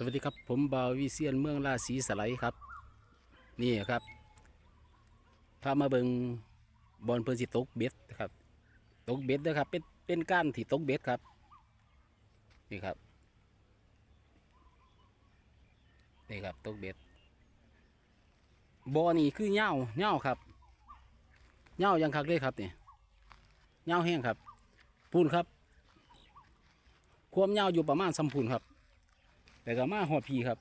สวัสดีครับผมบาววิเซียนเมืองราศีสไลด์ครับ นี่ครับพามาเบิงบอลเพิ่นสิตกเบ็ดครับตกเบ็ดนะครับ เป็นเป็นก้านที่ตกเบ็ดครับ นี่ครับ นี่ครับตกเบ็ดบอนี่คือเหย้าเหย้าครับเหย้ายังคักเลยครับนี่เหย้าแห้งครับพูนครับ ความเหย้าอยู่ประมาณสัมพูนครับ แต่ก็มาหอดพีครับ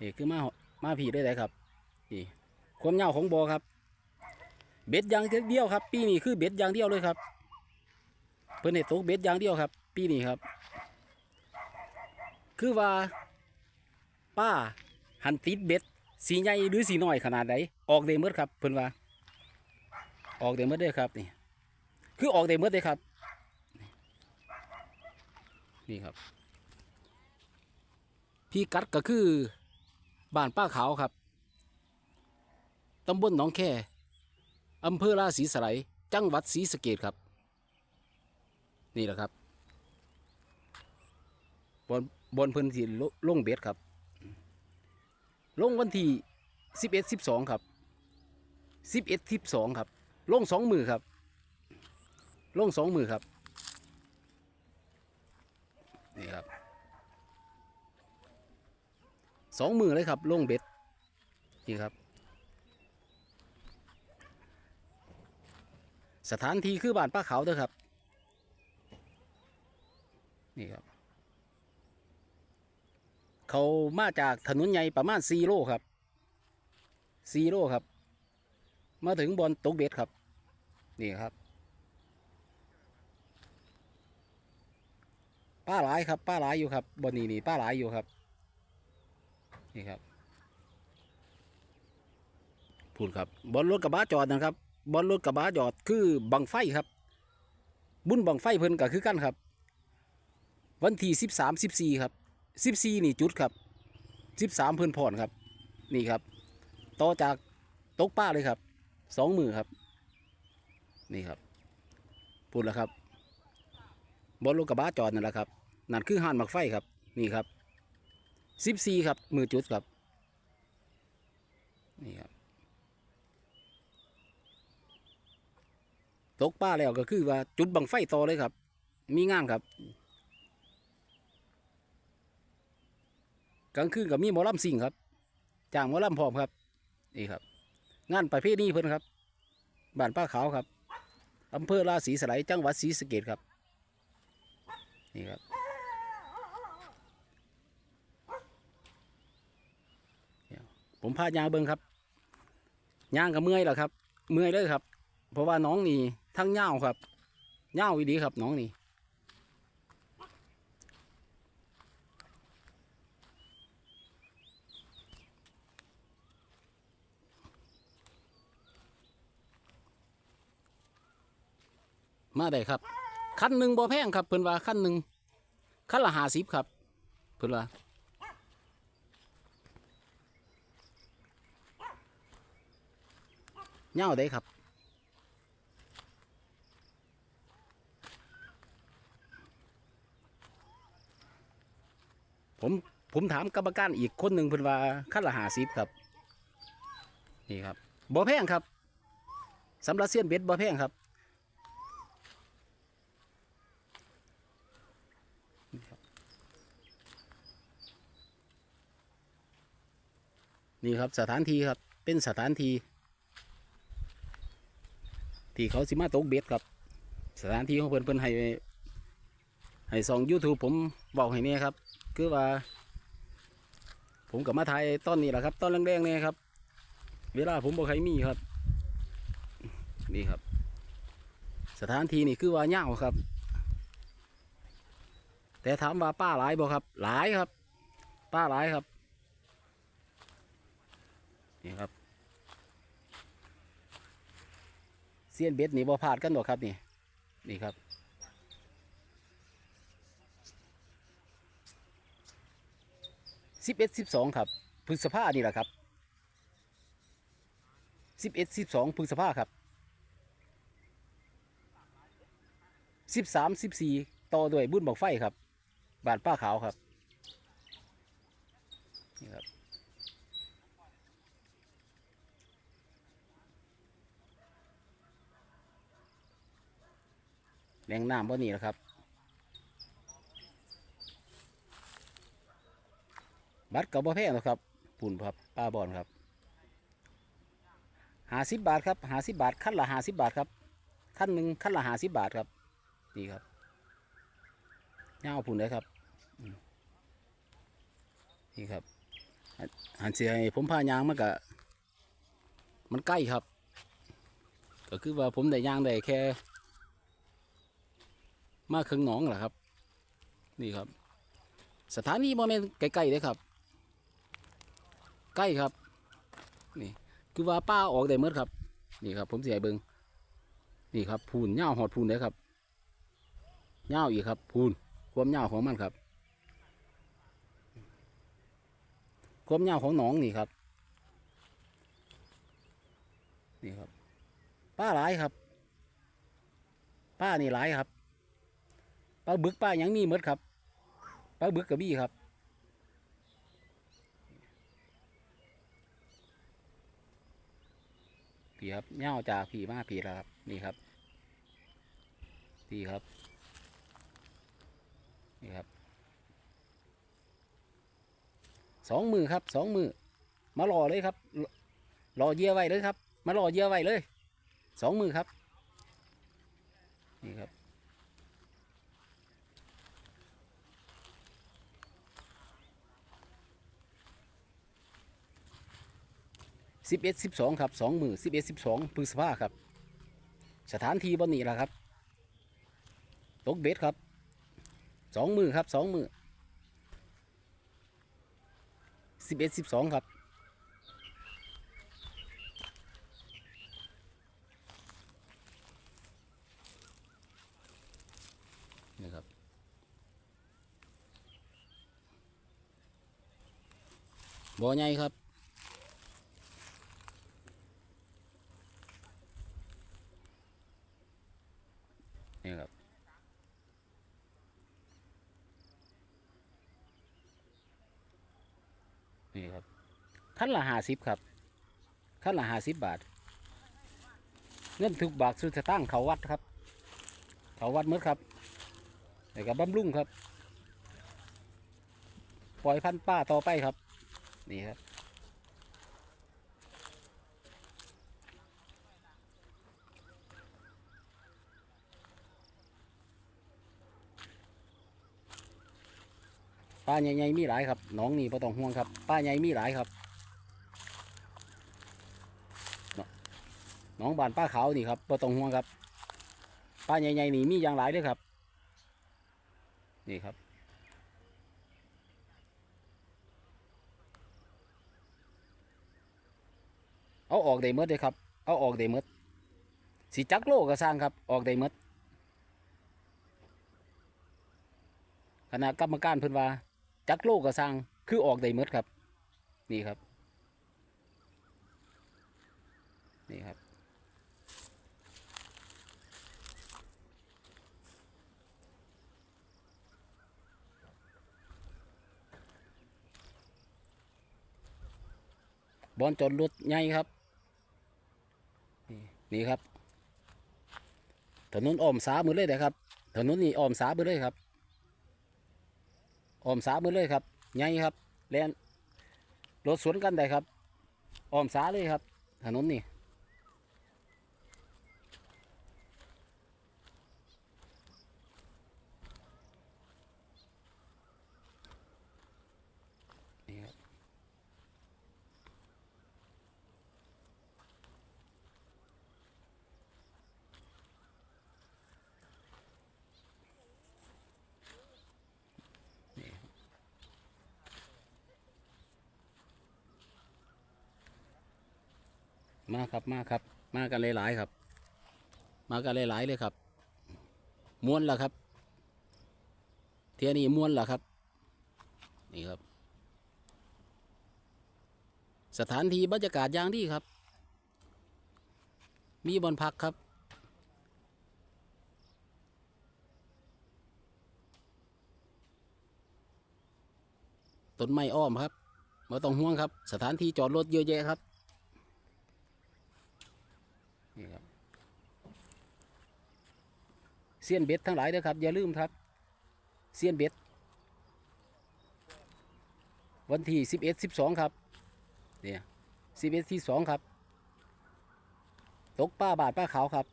นี่คือมาหอมาพีได้เลยครับนี่ความยาวของบอครับ เบ็ดยางเดียวครับ ปีนี้คือเบ็ดยางเดียวเลยครับ เพิ่นเห็ดตกเบ็ดยางเดียวครับ ปีนี้ครับ คือว่า ป้าหันติดเบ็ดสีใหญ่หรือสีน้อยขนาดใดออกเดเมดครับเพิ่นว่า ออกเดเมดเด้ครับนี่ คือออกเดเมดเลยครับ นี่ครับ พี่กัดก็คือบ้านป้าขาวครับ ตำบลหนองแค่อำเภอราศีสไลยจังหวัดศรีสะเกดครับ นี่แหละครับบนบนพื้นที่ลลงเบ็ดครับ ลงวันที่สิบเอ็ดสิบสองครับสิบเอ็ดสิบสองครับ ลงสองมือครับ ลงสองมือครับ นี่ครับ สองมือเลยครับลงเบ็ดนี่ครับ สถานที่คือบ้านป้าเขาเด้อครับ นี่ครับ เขามาจากถนนใหญ่ประมาณสี่โลครับสี่โลครับ มาถึงบอลตกเบ็ดครับ นี่ครับป้าหลายครับป้าหลายอยู่ครับบอลนี้นี่ป้าหลายอยู่ครับ นี่ครับพูดครับบอลรถกระบะจอดนะครับบอลรถกระบะจอดคือบังไฟครับ บุญบังไฟเพิ่นก็คือกันครับ วันที่สิบสามสิบสี่ครับสิบสี่นี่จุดครับสิบสามเพิ่นผ่อนครับ นี่ครับต่อจากตกป้าเลยครับสองมือครับ นี่ครับพูดแล้วครับบอลรถกระบะจอดนั่นแหละครับนั่นคือห่านบังไฟครับ นี่ครับ สิบสี่ครับ มือจุดครับ นี่ครับ ตกป้าแล้วก็คือว่าจุดบังไฟต่อเลยครับ มีงานครับ กลางคืนกับมีหมอลำสิ่งครับจ้างหมอลำพร้อมครับ นี่ครับ งานประเภทนี้เพิ่นครับบ้านป้าขาวครับอำเภอราศีสไลจังหวัดศรีสะเกดครับ นี่ครับ ผมพายางเบิ้งครับยางกับเมื่อยหละครับ เมื่อยเลยครับ เพราะว่าน้องนี่ทั้งเง่าวครับเง่าวอีดีครับ น้องนี่มาได้ครับ ขั้นหนึ่งบ่แพงครับเพิ่นว่าขั้นหนึ่งขั้นละห้าสิบครับ เพิ่นว่า เง่าได้ครับผมผมถามกรรมการอีกคนหนึ่งเพิ่นว่าขั้นละหาสิบครับ นี่ครับบ่แพงครับสำหรับเซียนเบ็ดบ่แพงครับ นี่ครับสถานที่ครับเป็นสถานที่ ที่เขาสิมาตกเบ็ดครับ สถานที่ของเพิ่อนเพิ่นให้ให้ส่อง YouTube ผมบอกให้เนี่ยครับ คือว่า ผมกับมาถ่ายตอนนี้แหละครับตอนแรงๆเนี่ยครับ เวลาผมบอกใครมีครับ นี่ครับ สถานที่นี่คือว่าเงาครับ แต่ถามว่าป้าหลายบ่ครับ หลายครับ ป้าหลายครับ นี่ครับ เซียนเบ็ดนี่บ่พลาดกันหรอกครับนี่นี่ครับ สิบเอ็ดสิบสองครับพฤษภานี่แหละครับสิบเอ็ดสิบสองพฤษภาครับสิบสามสิบสี่ต่อด้วยบุญบอกไฟครับ บานป้าขาวครับนี่ครับ แรงน้ำบ่นี่แหละครับ บัตรกับบ่แพงหรอกครับปุ่นครับป้าบอลครับหาสิบบาทครับหาสิบบาทขั้นละหาสิบบาทครับขั้นหนึ่งขั้นละหาสิบบาทครับนี่ครับเงาปุ่นเลยครับนี่ครับหันเสียผมพายางมันก็มันใกล้ครับ ก็คือว่าผมได้ยางได้แค่ มาครึ่งหนองแหละครับ นี่ครับ สถานีบ่แม่นใกล้ๆเลยครับ ใกล้ครับ นี่ คือว่าป้าออกได้เมื่อครับ นี่ครับ ผมเสียเบิงนี่ครับพูนเง่าหอดพูนเลยครับเง่าอีกครับ พูนความเง่าของมันครับความเง่าของหนองนี่ครับ นี่ครับ ป้าหลายครับ ป้านี่หลายครับ ป้าบึกป้าหยังมีหมดครับปลาบึกกระบี่ครับพี่ครับเง่าจากพี่มาพี่แล้วครับนี่ครับพี่ครับนี่ครับสองมือครับสองมือมารอเลยครับรอเยื่อไว้เลยครับมารอเยื่อไว้เลยสองมือครับนี่ครับ สิบเอ็ดสิบสองครับสองมือสิบเอ็ดสิบสองพฤษภาครับ สถานที่บนนี้แหละครับตกเบ็ดครับสองมือครับสองมือสิบเอ็ดสิบสองครับนี่ครับบ่อใหญ่ครับ นี่ครับ นี่ครับขั้นละห้าสิบครับขั้นละห้าสิบบาท เงินทุกบาทสุดจะตั้งเขาวัดครับ เขาวัดเมื่อครับแล้วก็บบำรุงครับ ปล่อยพันป้าต่อไปครับ นี่ครับาใหญ่ๆมีหลายครับน้องนี่ไ่ต้องห่วงครับปลาใหญ่มีหลายครับน้องบานปลาขาวนี่ครับไ่ต้องห่วงครับปลาใหญ่ๆนี่มีอย่างหลายด้วยครับ นี่ครับเอาออกได้หมดเลยครับ เอาออกได้หมดสีจักโลก็สร้างครับ ออกได้หมดคณะกรรมการเพิ่นว่า จักโลก็สร้างคือออกได้หมดครับ นี่ครับ นี่ครับ บอลจอดรถใหญ่ครับนี่นี่ครับ ถนนอ้อมสามือเลยนะครับ ถนนนี่อ้อมสามือเลยครับ อ้อมสามือเลยครับใหญ่ครับแลนรถสวนกันได้ครับอ้อมสาเลยครับ ถนนนี่ครับ มาครับมาครับ มากันหลายๆครับ มากันหลายๆเลยครับม้วนล้วครับ เทียนี้ม้วนล้วครับ นี่ครับ สถานที่บรรยากาศอย่างดีครับ มีบอนพักครับต้นไม้อ้อมครับบ่ต้องห่วงครับ สถานที่จอดรถเยอะแยะครับนี่ครับ เซียนเบ็ดทั้งหลายเด้อครับ อย่าลืมครับเซียนเบ็ด วันที่สิบเอ็ดสิบสองครับ เนี่ยสิบเอ็ดที่สองครับ ตกป้าบาทป้าขาวครับ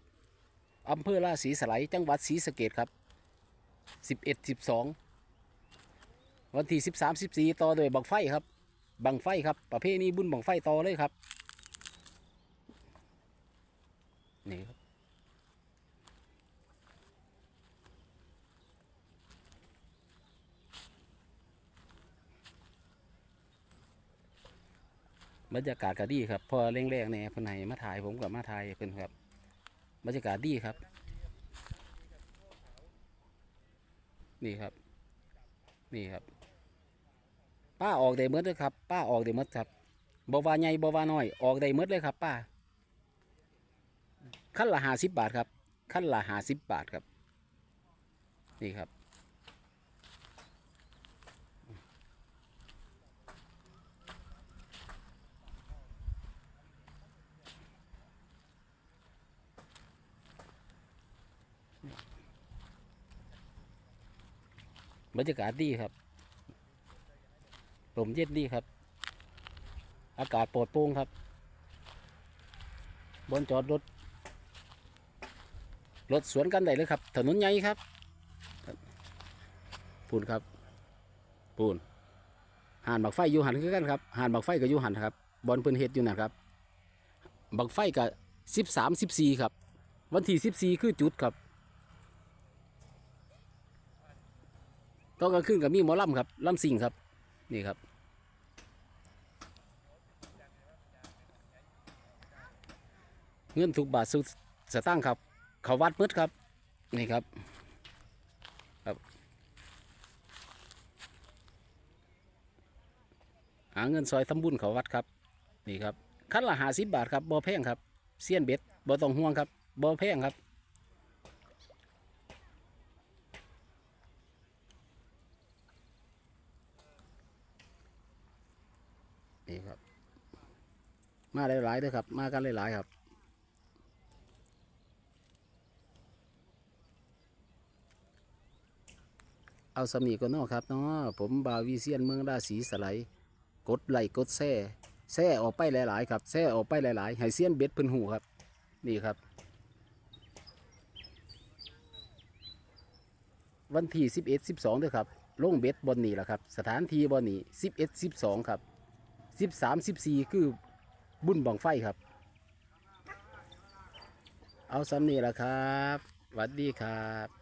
อำเภอราศีสไลจังหวัดศรีสะเกดครับสิบเอ็ดสิบสองวันที่สิบสามสิบสี่ต่อโดยบังไฟครับ บังไฟครับ ประเภทนี้บุญบังไฟต่อเลยครับ บรรยากาศก็ดีครับ พอเร่งๆเนี่ยเพิ่นให้มาถ่ายผมกับมาถ่ายเพิ่นครับ บรรยากาศดีครับ นี่ครับ นี่ครับ ป้าออกได้หมดเลยครับ ป้าออกได้หมดครับบวาใหญ่บวาน้อยออกได้หมดเลยครับ ป้าขั้นละห้าสิบบาทครับขั้นละห้าสิบบาทครับ นี่ครับ บรรยากาศดีครับลมเย็นดีครับ อากาศโปรดโปร่งครับ บนจอดรถ รถสวนกันได้เลยครับ ถนนใหญ่ครับ ปูนครับ ปูนหานบักไฟอยู่หันคือกันครับหานบักไฟกับอยู่หันครับ บอลเพิ่นเฮ็ดอยู่นะครับ บักไฟกับสิบสามสิบสี่ครับ วันที่สิบสี่คือจุดครับ ตอนกลางคืนกับมีหมอลำครับลำสิงครับ นี่ครับ เงินทุกบาทสุดสตางครับ เขาวัดมืดครับ นี่ครับครับ หาเงินซอยทำบุญเขาวัดครับ นี่ครับ คันละหาสิบบาทครับบ่แพงครับ เสี้ยนเบ็ดบ่ต้องห่วงครับบ่แพงครับ นี่ครับ มาหลายๆด้วยครับ มากันหลายๆครับเอาสำนีก็นอครับเนาะผมบาวีเซียนเมืองราศีสไลกดไลค์กดแซ่แซ่ออกไปหลายๆครับแซ่ออกไปหลายๆให้เซียนเบ็ดพิ่นหูครับ นี่ครับ วันที่11 12เด้อครับลงเบ็ดบนนี้แหละครับ สถานที่บนนี้11 12ครับสิบสามสิบสี่คือ บุญบังไฟครับ เอาซ้ำนี่แหละครับสวัสดีครับ